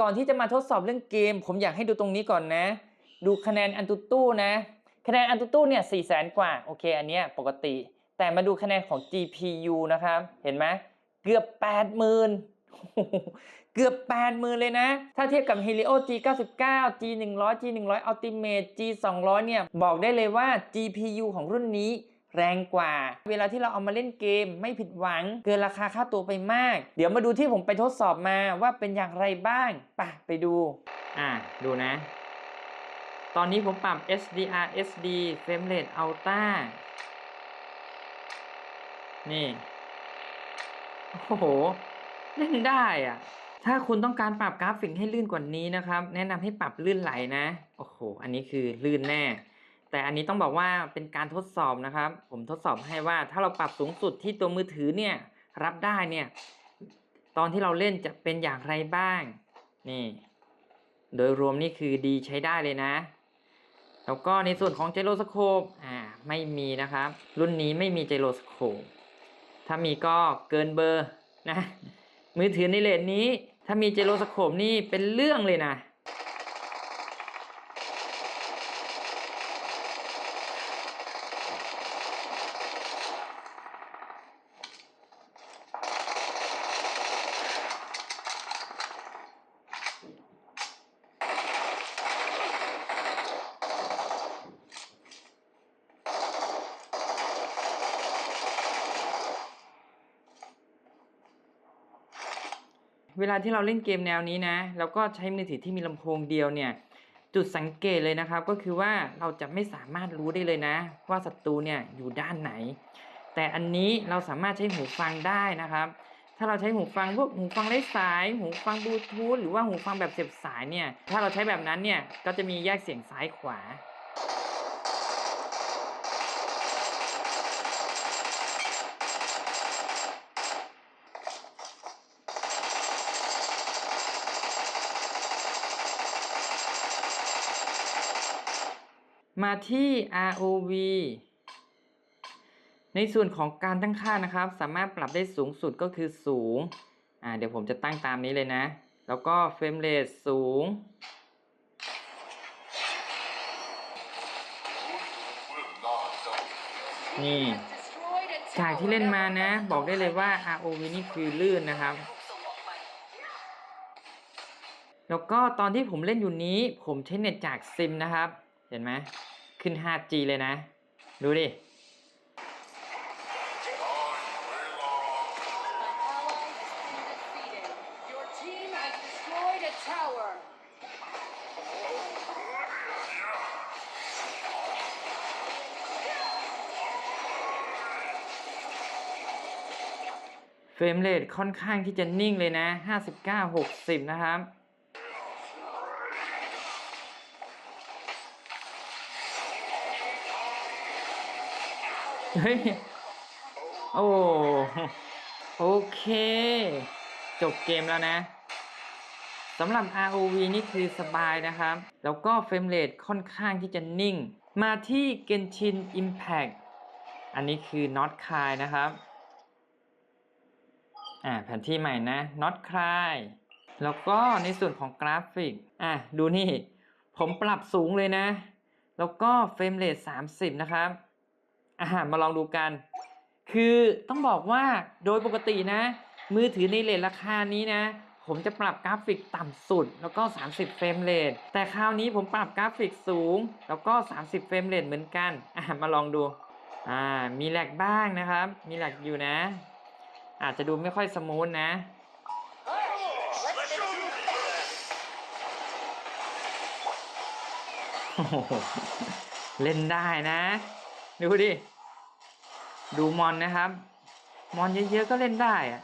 ก่อนที่จะมาทดสอบเรื่องเกม ผมอยากให้ดูตรงนี้ก่อนนะ ดูคะแนนอันตุตู้นะ คะแนนอันตุตู้เนี่ยสี่แสนกว่า โอเค อันเนี้ยปกติ แต่มาดูคะแนนของ GPU นะครับ เห็นไหมเกือบ 80,000เกือบ 80,000 เลยนะ ถ้าเทียบกับ Helio G99 G100 G100 Ultimate G200 เนี่ย บอกได้เลยว่า GPU ของรุ่นนี้ แรงกว่า เวลาที่เราเอามาเล่นเกมไม่ผิดหวัง เกินราคาค่าตัวไปมาก เดี๋ยวมาดูที่ผมไปทดสอบมาว่าเป็นอย่างไรบ้างไปไปดู อ่าดูนะ ตอนนี้ผมปรับ SDR SD Frame Rate Ultra นี่ โอ้โห เล่นได้อะถ้าคุณต้องการปรับกราฟิกให้ลื่นกว่านี้นะครับ แนะนำให้ปรับลื่นไหลนะ โอ้โห อันนี้คือลื่นแน่ แต่อันนี้ต้องบอกว่าเป็นการทดสอบนะครับ ผมทดสอบให้ว่าถ้าเราปรับสูงสุดที่ตัวมือถือเนี่ยรับได้เนี่ยตอนที่เราเล่นจะเป็นอย่างไรบ้าง นี่ โดยรวมนี่คือดีใช้ได้เลยนะ แล้วก็ในส่วนของไจโรสโคปอ่าไม่มีนะครับ รุ่นนี้ไม่มีไจโรสโคปถ้ามีก็เกินเบอร์นะมือถือในเลนนี้ ถ้ามีไจโรสโคปนี่เป็นเรื่องเลยนะ เวลาที่เราเล่นเกมแนวนี้นะแล้วก็ใช้มือถือที่มีลำโพงเดียวเนี่ยจุดสังเกตเลยนะครับ ก็คือว่าเราจะไม่สามารถรู้ได้เลยนะ ว่าศัตรูเนี่ยอยู่ด้านไหน แต่อันนี้เราสามารถใช้หูฟังได้นะครับ ถ้าเราใช้หูฟังพวกหูฟังไร้สาย หูฟังบลูทูธหรือว่าหูฟังแบบเสียบสายเนี่ยถ้าเราใช้แบบนั้นเนี่ยก็จะมีแยกเสียงซ้ายขวา มาที่ ROV ในส่วนของการตั้งค่านะครับ สามารถปรับได้สูงสุดก็คือสูง อ่า เดี๋ยวผมจะตั้งตามนี้เลยนะ แล้วก็เฟรมเรทสูง นี่จากที่เล่นมานะ บอกได้เลยว่า ROV นี่คือลื่นนะครับ แล้วก็ตอนที่ผมเล่นอยู่นี้ ผมใช้เน็ตจากซิมนะครับ เห็นไหมขึ้น 5G เลยนะ ดูดิ เฟรมเรทค่อนข้างที่จะนิ่งเลยนะ 59 60 นะครับ เฮ้ย โอ้ โอเค จบเกมแล้วนะสำหรับ ROV นี่คือสบายนะครับ แล้วก็เฟรมเรทค่อนข้างที่จะนิ่ง มาที่ Genshin Impact อันนี้คือ Not Cry นะครับ อ่าแผนที่ใหม่นะ not cry แล้วก็ในส่วนของกราฟิก อะ ดูนี่ ผมปรับสูงเลยนะ แล้วก็เฟรมเรท30 นะครับ อ่ามาลองดูกัน คือต้องบอกว่าโดยปกตินะ มือถือในเรทราคานี้นะ ผมจะปรับกราฟิกต่ำสุด แล้วก็ 30 เฟรมเรทแต่คราวนี้ผมปรับกราฟิกสูง แล้วก็ 30 เฟรมเรทเหมือนกันอะมาลองดูอ่ามีแหลกบ้างนะครับ มีแหลกอยู่นะ อาจจะดูไม่ค่อยสมูทนะเล่นได้นะ ดูดิ ดูมอนนะครับ มอนเยอะๆก็เล่นได้อะ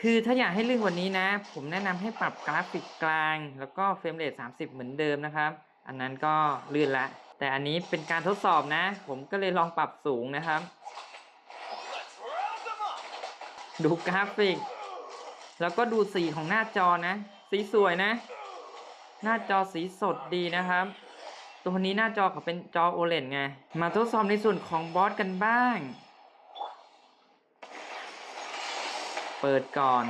คือถ้าอยากให้ลื่นกว่านี้นะ ผมแนะนำให้ปรับกราฟิกกลาง แล้วก็เฟรมเรท30 เหมือนเดิมนะครับ อันนั้นก็ลื่นละ แต่อันนี้เป็นการทดสอบนะ ผมก็เลยลองปรับสูงนะครับ ดูกราฟิก แล้วก็ดูสีของหน้าจอนะ สีสวยนะ หน้าจอสีสดดีนะครับ ตัวนี้หน้าจอเขาเป็นจอ OLED ไง มาทดสอบในส่วนของบอสกันบ้าง เปิดก่อน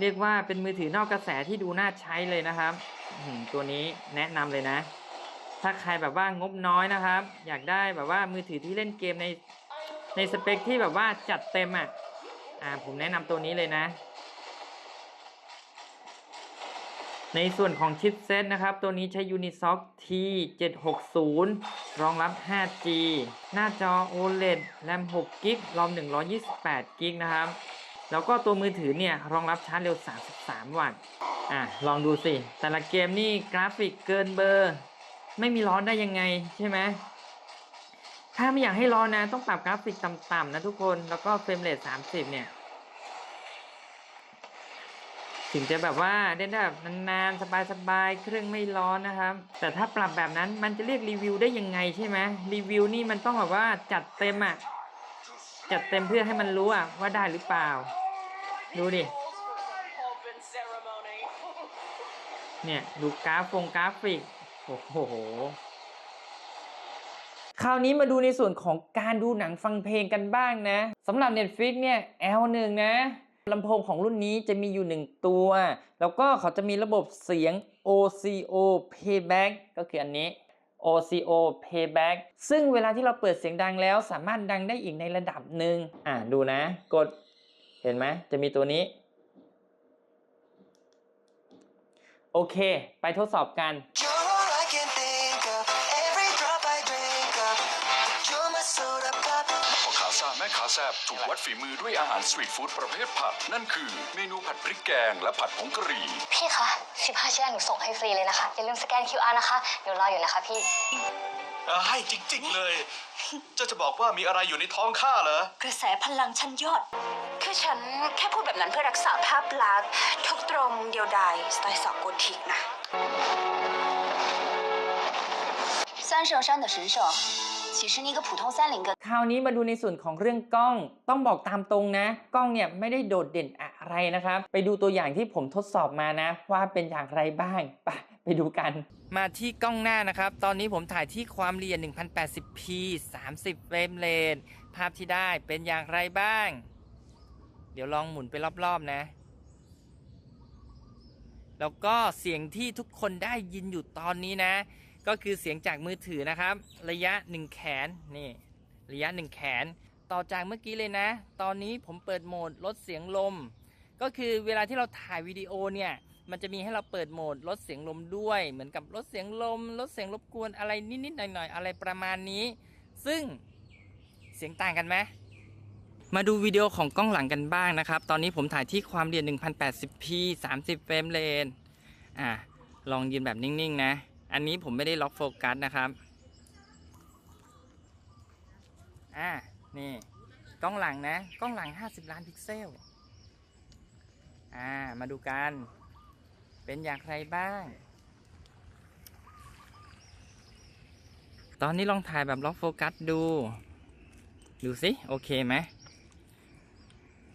เรียกว่าเป็นมือถือนอกกระแสที่ดูน่าใช้เลยนะครับ ตัวนี้แนะนำเลยนะ ถ้าใครแบบว่างบน้อยนะครับ อยากได้แบบว่ามือถือที่เล่นเกมในในสเปคที่แบบว่าจัดเต็มอะ อ่าผมแนะนำตัวนี้เลยนะ ในส่วนของชิปเซตนะครับ ตัวนี้ใช้ Unisoc T760 รองรับ 5G หน้าจอ OLED แรม6 g b รอม128 g b นะครับ แล้วก็ตัวมือถือเนี่ย รองรับชาร์จเร็ว 33 วัตต์ อะ ลองดูสิ แต่ละเกมนี่กราฟิกเกินเบอร์ ไม่มีร้อนได้ยังไงใช่ไหม ถ้าไม่อยากให้ร้อนนะ ต้องปรับกราฟิกต่ำๆนะทุกคน แล้วก็เฟรมเรท30 เนี่ย ถึงจะแบบว่าเล่นได้แบบนานๆสบายๆเครื่องไม่ร้อนนะครับ แต่ถ้าปรับแบบนั้นมันจะเรียกรีวิวได้ยังไงใช่ไหมรีวิวนี่มันต้องแบบว่าจัดเต็มอะจัดเต็มเพื่อให้มันรู้อะว่าได้หรือเปล่า ดูดิเนี่ยดูกราฟงกราฟิกโอ้โหคราวนี้มาดูในส่วนของการดูหนังฟังเพลงกันบ้างนะสำหรับ Netflix เนี่ย L1 นะ ลำโพงของรุ่นนี้จะมีอยู่ 1 ตัว แล้วก็เขาจะมีระบบเสียง OCO Playback ก็คืออันนี้ OCO Playback ซึ่งเวลาที่เราเปิดเสียงดังแล้วสามารถดังได้อีกในระดับหนึ่งอ่าดูนะ กด เห็นไหมจะมีตัวนี้ โอเค ไปทดสอบกันาแม่ขาแซบถูกวัดฝีมือด้วยอาหารสตรีทฟู้ดประเภทผัด นั่นคือเมนูผัดพริกแกงและผัดผงกะหรี่ พี่คะ15ชิ้นหนูส่งให้ฟรีเลยนะคะ อย่าลืมสแกน QR นะคะ เดี๋ยวรออยู่นะคะพี่ ให้จริงๆเลย เจะจะบอกว่ามีอะไรอยู่ในท้องข้าเหรอ กระแสพลังชั้นยอด คือฉันแค่พูดแบบนั้นเพื่อรักษาภาพลักษณ์ทุกตรงเดียวดายสไตล์สาวโกธิกนะ 三圣山的神圣， 其实你一个普通三菱个 คราวนี้มาดูในส่วนของเรื่องกล้อง ต้องบอกตามตรงนะ กล้องเนี่ยไม่ได้โดดเด่นอะไรนะครับ ไปดูตัวอย่างที่ผมทดสอบมานะ ว่าเป็นอย่างไรบ้าง ไปไปดูกัน มาที่กล้องหน้านะครับ ตอนนี้ผมถ่ายที่ความละเอียด 1080p 30 เฟรมเรทภาพที่ได้เป็นอย่างไรบ้าง เดี๋ยวลองหมุนไปรอบๆนะ แล้วก็เสียงที่ทุกคนได้ยินอยู่ตอนนี้นะ ก็คือเสียงจากมือถือนะครับ ระยะ 1 แขนนี่ระยะ 1 แขน ต่อจากเมื่อกี้เลยนะ ตอนนี้ผมเปิดโหมดลดเสียงลม ก็คือเวลาที่เราถ่ายวิดีโอเนี่ยมันจะมีให้เราเปิดโหมดลดเสียงลมด้วย เหมือนกับลดเสียงลมลดเสียงรบกวนอะไรนิดๆหน่อยๆอะไรประมาณนี้ ซึ่งเสียงต่างกันไหมมาดูวิดีโอของกล้องหลังกันบ้างนะครับ ตอนนี้ผมถ่ายที่ความละเอียด 1080p 30เฟรมเรทอะลองยืนแบบนิ่งๆนะ อันนี้ผมไม่ได้ล็อกโฟกัสนะครับ อ่า นี่ กล้องหลังนะ กล้องหลัง 50 ล้านพิกเซล อ่า มาดูกัน เป็นอย่างไรบ้าง ตอนนี้ลองถ่ายแบบล็อกโฟกัสดู ดูสิ โอเคไหม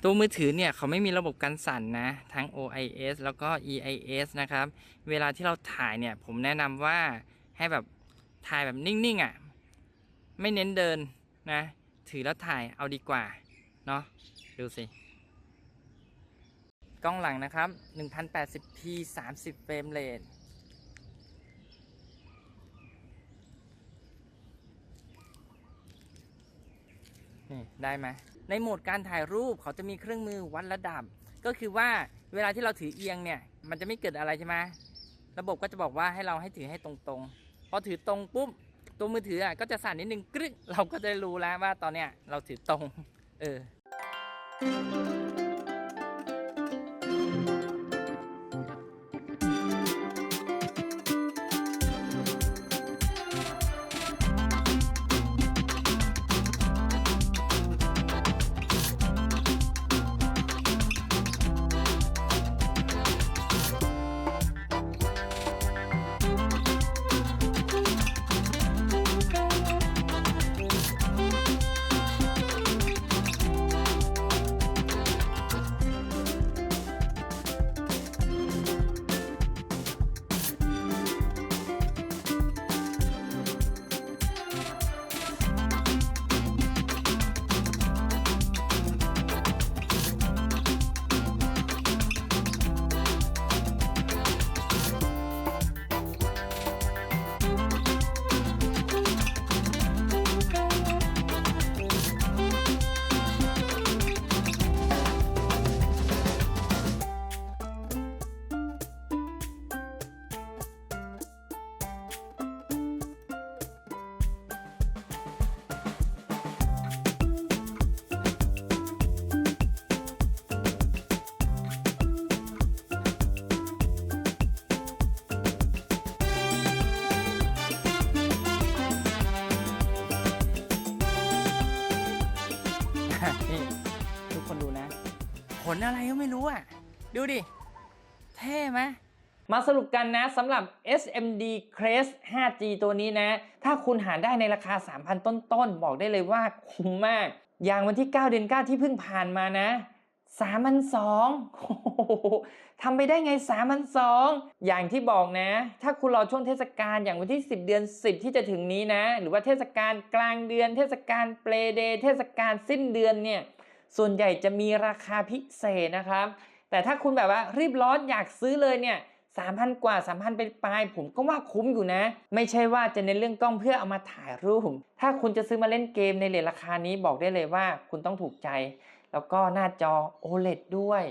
ตัวมือถือเนี่ยเขาไม่มีระบบกันสั่นนะทั้ง OIS แล้วก็ EIS นะครับ เวลาที่เราถ่ายเนี่ยผมแนะนำว่าให้แบบถ่ายแบบนิ่งๆอะไม่เน้นเดินนะ ถือแล้วถ่ายเอาดีกว่า เนาะดูสิ กล้องหลังนะครับ 1080p 30 เฟรมเรทนี่ ได้ไหม ในโหมดการถ่ายรูปเขาจะมีเครื่องมือวัดระดับ ก็คือว่าเวลาที่เราถือเอียงเนี่ย มันจะไม่เกิดอะไรใช่ไหมระบบก็จะบอกว่าให้เราให้ถือให้ตรงๆ พอถือตรงปุ๊บตัวมือถืออะก็จะสั่นนิดนึงกรึ๊กเราก็จะรู้แล้วว่าตอนเนี้ยเราถือตรง เออ นอะไรก็ไม่รู้อะ ดูดิ เท่ไหมมาสรุปกันนะสำหรับ SMD Crest 5G ตัวนี้นะ ถ้าคุณหาได้ในราคา 3,000 ต้นๆ บอกได้เลยว่าคุ้มมาก อย่างวันที่ 9 เดือน 9 ที่เพิ่งผ่านมานะ3,200โอ้โหทำไปได้ไง3,200อย่างที่บอกนะ ถ้าคุณรอช่วงเทศกาลอย่างวันที่ 10 เดือน 10 ที่จะถึงนี้นะ หรือว่าเทศกาลกลางเดือน เทศกาลเปลเดย์เทศกาลสิ้นเดือนเนี่ย ส่วนใหญ่จะมีราคาพิเศษนะครับ แต่ถ้าคุณแบบว่ารีบร้อนอยากซื้อเลยเนี่ย3,000 กว่า 3,000 ไปปลายผมก็ว่าคุ้มอยู่นะ ไม่ใช่ว่าจะในนเรื่องกล้องเพื่อเอามาถ่ายรูป ถ้าคุณจะซื้อมาเล่นเกมในเลทราคานี้บอกได้เลยว่าคุณต้องถูกใจ แล้วก็หน้าจอ OLED ด้วย